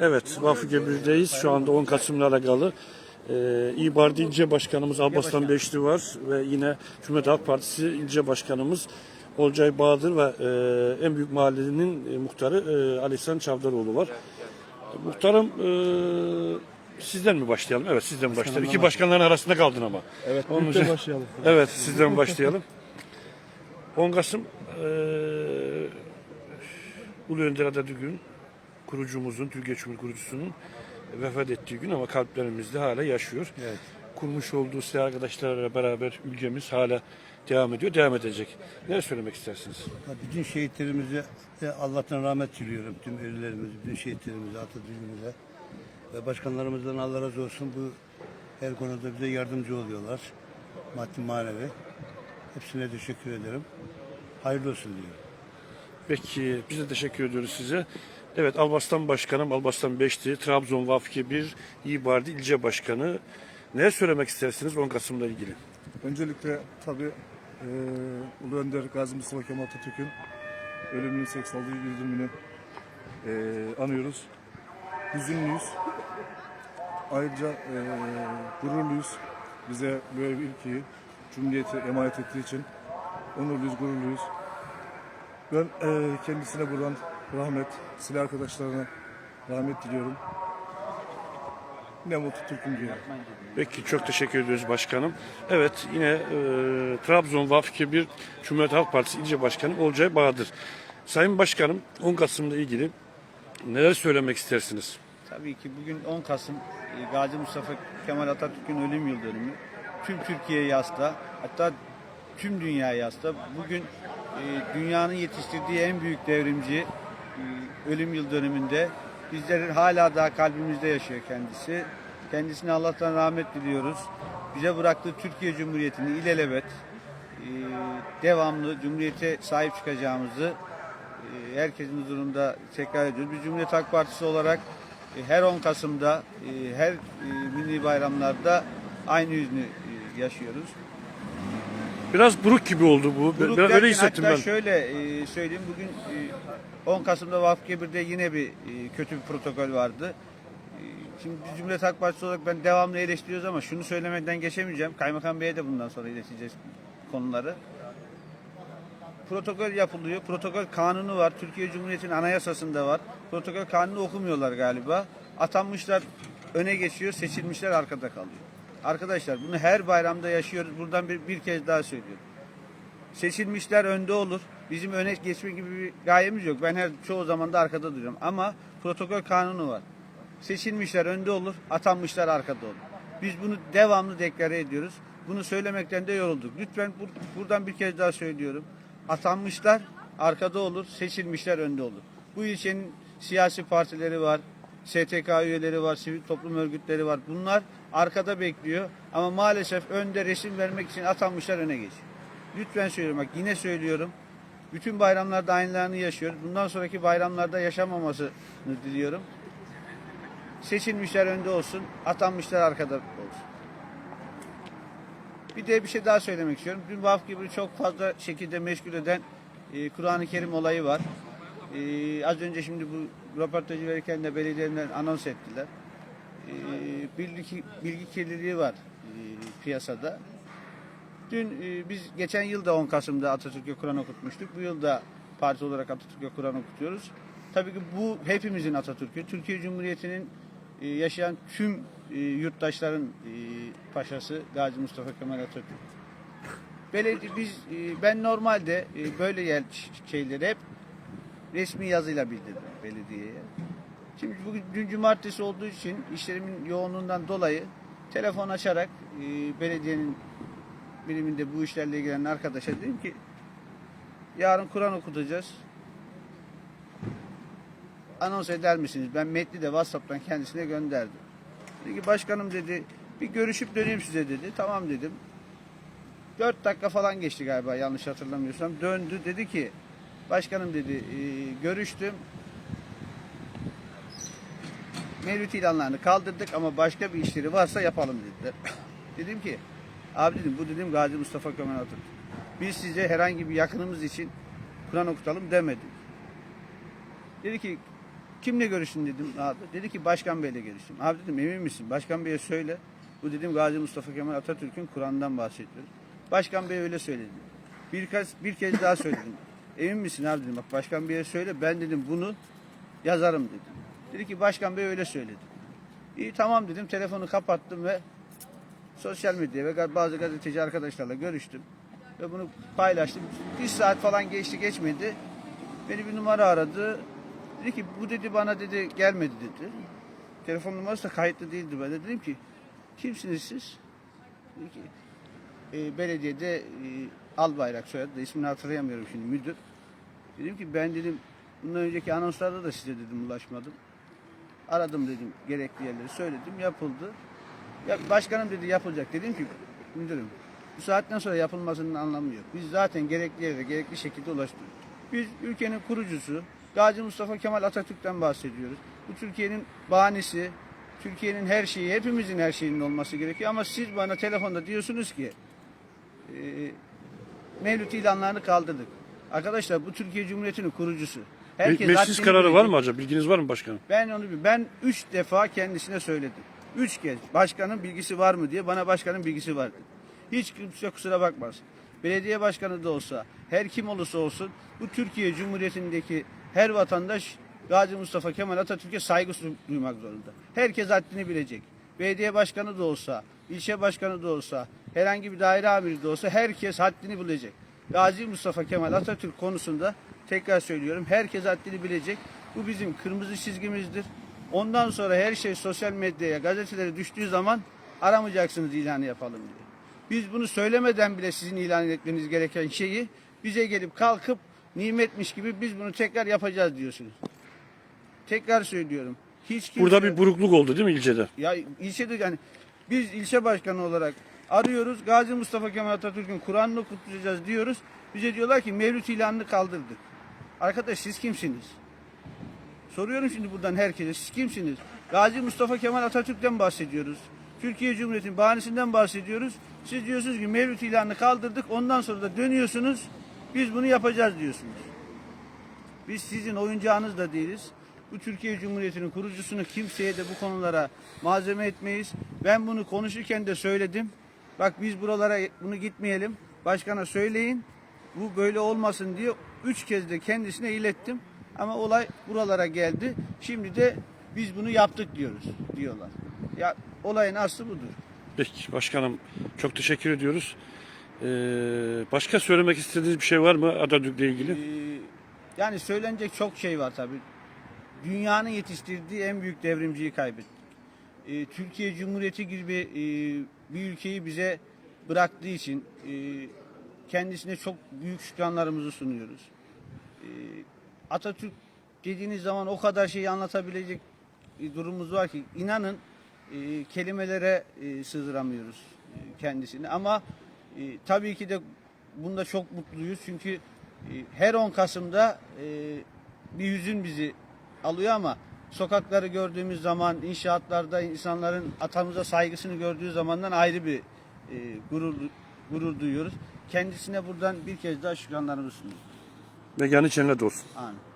Evet, Vakfı Gebir'deyiz. Şu anda 10 Kasım'la alakalı. Ee, İYİ Parti İlçe Başkanımız Abbaslan Beşli var ve yine Cumhuriyet Halk Partisi İlçe Başkanımız Olcay Bahadır ve e, en büyük mahallenin e, muhtarı e, Ali İhsan Çavdaroğlu var. Muhtarım e, sizden mi başlayalım? Evet sizden başlayalım. İki başkanların arasında kaldın ama. Evet, Onun birlikte için- başlayalım. Evet sizden başlayalım. 10 Kasım e, Ulu Önder Atatürk'ün kurucumuzun, Türkiye Cumhuriyeti kurucusunun vefat ettiği gün ama kalplerimizde hala yaşıyor. Evet. Kurmuş olduğu silah arkadaşlarla beraber ülkemiz hala devam ediyor, devam edecek. Ne söylemek istersiniz? Bütün şehitlerimize Allah'tan rahmet diliyorum. Tüm ölülerimize, bütün şehitlerimize, Atatürk'ümüze ve başkanlarımızdan Allah razı olsun. Bu her konuda bize yardımcı oluyorlar. Maddi manevi. Hepsine teşekkür ederim. Hayırlı olsun diyorum. Peki biz de teşekkür ediyoruz size. Evet Albarslan Başkanım Albarslan Beşti, Trabzon Vafki 1 İYİ Parti İlçe Başkanı. Ne söylemek istersiniz 10 Kasım'la ilgili? Öncelikle tabii eee Ulu Önder Gazi Mustafa Kemal Atatürk'ün ölümünün 86. yıl dönümünü eee, anıyoruz. Hüzünlüyüz. Ayrıca eee, gururluyuz. Bize böyle bir ülkeyi, Cumhuriyeti emanet ettiği için onurluyuz, gururluyuz. Ben eee, kendisine buradan rahmet, silah arkadaşlarına rahmet diliyorum. Ne mutlu Türk'üm diyorum. Peki çok teşekkür ediyoruz başkanım. Evet yine e, Trabzon Vafki 1 Cumhuriyet Halk Partisi İlçe Başkanı Olcay Bahadır. Sayın Başkanım 10 Kasım'la ilgili neler söylemek istersiniz? Tabii ki bugün 10 Kasım e, Gazi Mustafa Kemal Atatürk'ün ölüm yıl dönümü. Tüm Türkiye yasta, hatta tüm dünya yasta. Bugün e, dünyanın yetiştirdiği en büyük devrimci ölüm yıl dönümünde bizlerin hala daha kalbimizde yaşıyor kendisi. Kendisine Allah'tan rahmet diliyoruz. Bize bıraktığı Türkiye Cumhuriyeti'ni ilelebet e, devamlı Cumhuriyete sahip çıkacağımızı e, herkesin huzurunda tekrar ediyoruz. Biz Cumhuriyet Halk Partisi olarak e, her 10 Kasım'da, her milli bayramlarda aynı hüznü e, yaşıyoruz. Biraz buruk gibi oldu bu. Grup ben öyle hissettim hatta ben. şöyle e, söyleyeyim bugün e, 10 Kasım'da Vakfı Kebir'de yine bir e, kötü bir protokol vardı. E, Şimdi biz Cumhuriyet Halk Partisi olarak ben devamlı eleştiriyoruz ama şunu söylemekten geçemeyeceğim. Kaymakam Bey'e de bundan sonra ileteceğiz konuları. Protokol yapılıyor. Protokol kanunu var. Türkiye Cumhuriyeti'nin anayasasında var. Protokol kanunu okumuyorlar galiba. Atanmışlar öne geçiyor, seçilmişler arkada kalıyor. Arkadaşlar bunu her bayramda yaşıyoruz. Buradan bir, bir kez daha söylüyorum. Seçilmişler önde olur. Bizim öne geçme gibi bir gayemiz yok. Ben her çoğu zaman da arkada duruyorum. Ama protokol kanunu var. Seçilmişler önde olur, atanmışlar arkada olur. Biz bunu devamlı deklare ediyoruz. Bunu söylemekten de yorulduk. Lütfen bur- buradan bir kez daha söylüyorum. Atanmışlar arkada olur, seçilmişler önde olur. Bu ilçenin siyasi partileri var, STK üyeleri var, sivil toplum örgütleri var. Bunlar arkada bekliyor ama maalesef önde resim vermek için atanmışlar öne geçiyor. Lütfen söylüyorum bak yine söylüyorum. Bütün bayramlarda aynılarını yaşıyoruz. Bundan sonraki bayramlarda yaşamamasını diliyorum. Seçilmişler önde olsun, atanmışlar arkada olsun. Bir de bir şey daha söylemek istiyorum. Dün Vakf gibi çok fazla şekilde meşgul eden e, Kur'an-ı Kerim olayı var. E, az önce şimdi bu röportajı verirken de belediyeden anons ettiler. E, bilgi, bilgi kirliliği var e, piyasada. Dün e, biz geçen yıl da 10 Kasım'da Atatürk'e Kur'an okutmuştuk. Bu yıl da parti olarak Atatürk'e Kur'an okutuyoruz. Tabii ki bu hepimizin Atatürk'ü. Türkiye Cumhuriyeti'nin yaşayan tüm yurttaşların paşası Gazi Mustafa Kemal Atatürk. Belediye, biz, ben normalde böyle yer şeyleri hep resmi yazıyla bildirdim belediyeye. Şimdi bugün dün cumartesi olduğu için işlerimin yoğunluğundan dolayı telefon açarak e, belediyenin biriminde bu işlerle ilgilenen arkadaşa dedim ki yarın Kur'an okutacağız. Anons eder misiniz? Ben metni de WhatsApp'tan kendisine gönderdim. Dedi ki başkanım dedi bir görüşüp döneyim size dedi. Tamam dedim. 4 dakika falan geçti galiba yanlış hatırlamıyorsam. Döndü dedi ki başkanım dedi "e, görüştüm. Mevlüt ilanlarını kaldırdık ama başka bir işleri varsa yapalım dediler. dedim ki abi dedim bu dedim Gazi Mustafa Kemal Atatürk. Biz size herhangi bir yakınımız için Kur'an okutalım demedik. Dedi ki kimle görüştün dedim abi. Dedi ki Başkan Bey'le görüştüm. Abi dedim emin misin? Başkan Bey'e söyle. Bu dedim Gazi Mustafa Kemal Atatürk'ün Kur'an'dan bahsediyor. Başkan Bey öyle söyledi. Birkaç bir kez daha söyledim. Emin misin abi dedim. Bak Başkan Bey'e söyle. Ben dedim bunu yazarım dedim. Dedi ki Başkan Bey öyle söyledi. İyi tamam dedim. Telefonu kapattım ve sosyal medya ve bazı gazeteci arkadaşlarla görüştüm. Ve bunu paylaştım. Bir saat falan geçti geçmedi. Beni bir numara aradı. Dedi ki bu dedi bana dedi gelmedi dedi. Telefon numarası da kayıtlı değildi. Ben de dedim ki kimsiniz siz? Dedi ki "E, belediyede e, Albayrak soyadı da ismini hatırlayamıyorum şimdi müdür. Dedim ki ben dedim bundan önceki anonslarda da size dedim ulaşmadım. Aradım dedim gerekli yerleri söyledim yapıldı. Ya başkanım dedi yapılacak. Dedim ki müdürüm bu saatten sonra yapılmasının anlamı yok. Biz zaten gerekli yere gerekli şekilde ulaştırıyoruz. Biz ülkenin kurucusu Gazi Mustafa Kemal Atatürk'ten bahsediyoruz. Bu Türkiye'nin bahanesi, Türkiye'nin her şeyi, hepimizin her şeyinin olması gerekiyor. Ama siz bana telefonda diyorsunuz ki e, mevlüt ilanlarını kaldırdık. Arkadaşlar bu Türkiye Cumhuriyeti'nin kurucusu. Meclis haddini kararı var bilecek. mı acaba? Bilginiz var mı başkanım? Ben onu ben üç defa kendisine söyledim. Üç kez başkanın bilgisi var mı diye bana başkanın bilgisi var dedi. Hiç kimse kusura bakmasın. Belediye başkanı da olsa, her kim olursa olsun bu Türkiye Cumhuriyeti'ndeki her vatandaş Gazi Mustafa Kemal Atatürk'e saygı duymak zorunda. Herkes haddini bilecek. Belediye başkanı da olsa, ilçe başkanı da olsa, herhangi bir daire amiri de olsa herkes haddini bilecek. Gazi Mustafa Kemal Atatürk konusunda tekrar söylüyorum herkes haddini bilecek. Bu bizim kırmızı çizgimizdir. Ondan sonra her şey sosyal medyaya, gazetelere düştüğü zaman aramayacaksınız ilanı yapalım diye. Biz bunu söylemeden bile sizin ilan etmeniz gereken şeyi bize gelip kalkıp nimetmiş gibi biz bunu tekrar yapacağız diyorsunuz. Tekrar söylüyorum. Hiç kimse... Burada bir burukluk oldu değil mi ilçede? Ya ilçede yani biz ilçe başkanı olarak arıyoruz. Gazi Mustafa Kemal Atatürk'ün Kur'an'ını kutlayacağız diyoruz. Bize diyorlar ki Mevlüt ilanını kaldırdık. Arkadaş siz kimsiniz? Soruyorum şimdi buradan herkese siz kimsiniz? Gazi Mustafa Kemal Atatürk'ten bahsediyoruz. Türkiye Cumhuriyeti'nin bahanesinden bahsediyoruz. Siz diyorsunuz ki Mevlüt ilanını kaldırdık. Ondan sonra da dönüyorsunuz. Biz bunu yapacağız diyorsunuz. Biz sizin oyuncağınız da değiliz. Bu Türkiye Cumhuriyeti'nin kurucusunu kimseye de bu konulara malzeme etmeyiz. Ben bunu konuşurken de söyledim. Bak biz buralara bunu gitmeyelim. Başkana söyleyin. Bu böyle olmasın diye üç kez de kendisine ilettim. Ama olay buralara geldi. Şimdi de biz bunu yaptık diyoruz diyorlar. Ya olayın aslı budur. Peki başkanım çok teşekkür ediyoruz. Ee, başka söylemek istediğiniz bir şey var mı Atatürk'le ilgili? Ee, yani söylenecek çok şey var tabii. Dünyanın yetiştirdiği en büyük devrimciyi kaybettik. Ee, Türkiye Cumhuriyeti gibi e, bir ülkeyi bize bıraktığı için e, kendisine çok büyük şükranlarımızı sunuyoruz. Ee, Atatürk dediğiniz zaman o kadar şeyi anlatabilecek bir durumumuz var ki inanın e, kelimelere e, sığdıramıyoruz e, kendisini ama e, tabii ki de bunda çok mutluyuz çünkü e, her 10 Kasım'da e, bir hüzün bizi alıyor ama sokakları gördüğümüz zaman inşaatlarda insanların atamıza saygısını gördüğü zamandan ayrı bir e, gurur gurur duyuyoruz. Kendisine buradan bir kez daha şükranlarımızı sunuyoruz. Mekanı cennet olsun. Amin.